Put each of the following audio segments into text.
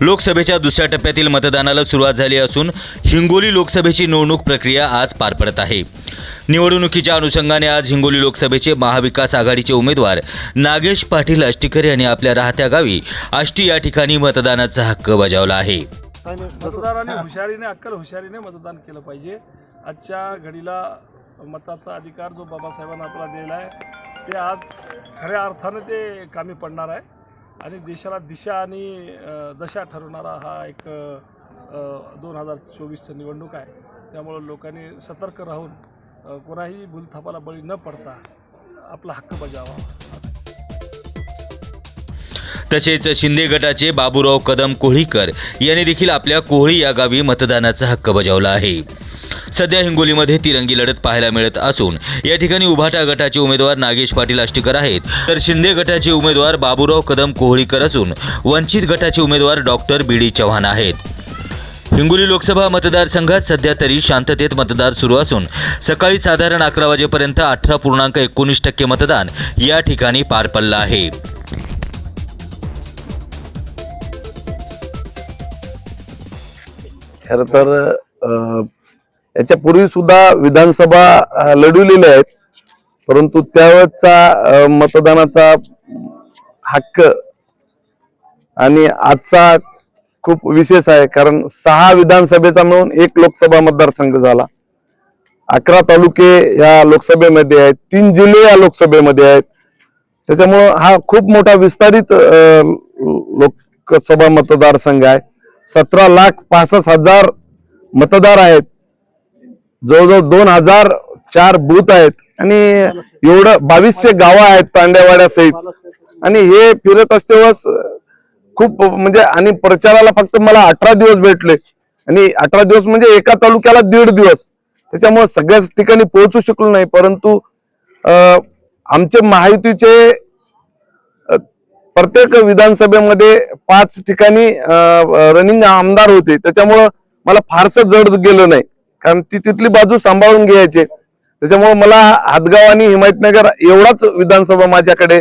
लोकसभेच्या दुसऱ्या टप्प्यातील मतदानाला सुरुवात झाली असून हिंगोली लोकसभेची निवडणूक प्रक्रिया आज पार पडत आहे. निवडणुकीच्या अनुषंगाने आज हिंगोली लोकसभेचे महाविकास आघाडीचे उमेदवार नागेश पाटील आष्टीकर यांनी आपल्या राहत्या गावी आष्टी या ठिकाणी मतदानाचा हक्क बजावला आहे. मतदारांनी हुशारीने अक्कल हुशारीने मतदान केलं पाहिजे. आजच्या घडीला मताचा अधिकार जो बाबासाहेबांना आपला दिलेला आहे ते आज खऱ्या अर्थानं ते कामी पडणार आहे. आणि देशाला दिशा आणि दशा ठरवणारा हा एक दोन हजार चोवीसचं निवडणूक आहे. त्यामुळं लोकांनी सतर्क राहून कोणाही भूलथापाला बळी न पडता आपला हक्क बजावा. तसेच शिंदे गटाचे बाबूराव कदम कोळीकर यांनी देखील आपल्या कोहळी या गावी मतदानाचा हक्क बजावला आहे. सध्या हिंगोलीमध्ये तिरंगी लढत पाहायला मिळत असून या ठिकाणी उभाटा गटाचे उमेदवार नागेश पाटील आष्टीकर आहेत. तर शिंदे गटाचे उमेदवार बाबूराव कदम कोहळीकर असून वंचित गटाचे उमेदवार डॉक्टर बी डी चव्हाण आहेत. हिंगोली लोकसभा मतदारसंघात सध्या तरी शांततेत मतदार सुरू असून सकाळी साधारण अकरा वाजेपर्यंत अठरा पूर्णांक एकोणीस टक्के मतदान या ठिकाणी पार पडलं आहे. खर तर याच्यापूर्वी सुद्धा विधानसभा अ, लढविलेल्या आहेत. परंतु त्यावेळेचा मतदानाचा हक्क आणि आजचा खूप विशेष आहे. कारण सहा विधानसभेचा मिळून एक लोकसभा मतदारसंघ झाला. अकरा तालुके या लोकसभेमध्ये आहेत. तीन जिल्हे या लोकसभेमध्ये आहेत. त्याच्यामुळं हा खूप मोठा विस्तारित लोकसभा मतदारसंघ आहे. सतरा लाख पासष्ट हजार मतदार आहेत. जवळजवळ दोन हजार चार बूथ आहेत आणि एवढं बावीसशे गावं आहेत तांड्यावाड्या सहित. आणि हे फिरत असते खूप म्हणजे आणि प्रचाराला फक्त मला अठरा दिवस भेटले. आणि अठरा दिवस म्हणजे एका तालुक्याला दीड दिवस. त्याच्यामुळे सगळ्याच ठिकाणी पोहोचू शकलो नाही. परंतु आमचे महायुतीचे प्रत्येक विधानसभेमध्ये पाच ठिकाणी रनिंग आमदार होते. त्याच्यामुळं मला फारसं जड गेलं नाही. कारण ती तिथली बाजू सांभाळून घ्यायचे. त्याच्यामुळे मला हातगाव आणि हिमायतनगर एवढाच विधानसभा माझ्याकडे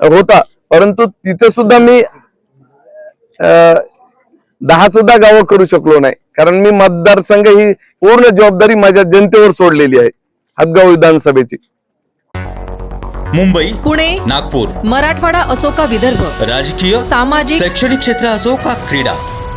होता. परंतु तिथे सुद्धा मी दहा सुद्धा गावं करू शकलो नाही. कारण मी मतदारसंघ ही पूर्ण जबाबदारी माझ्या जनतेवर सोडलेली आहे हातगाव विधानसभेची. मुंबई पुणे नागपूर. मराठवाडा असो का विदर्भ राजकीय सामाजिक शैक्षणिक क्षेत्र असो का क्रीडा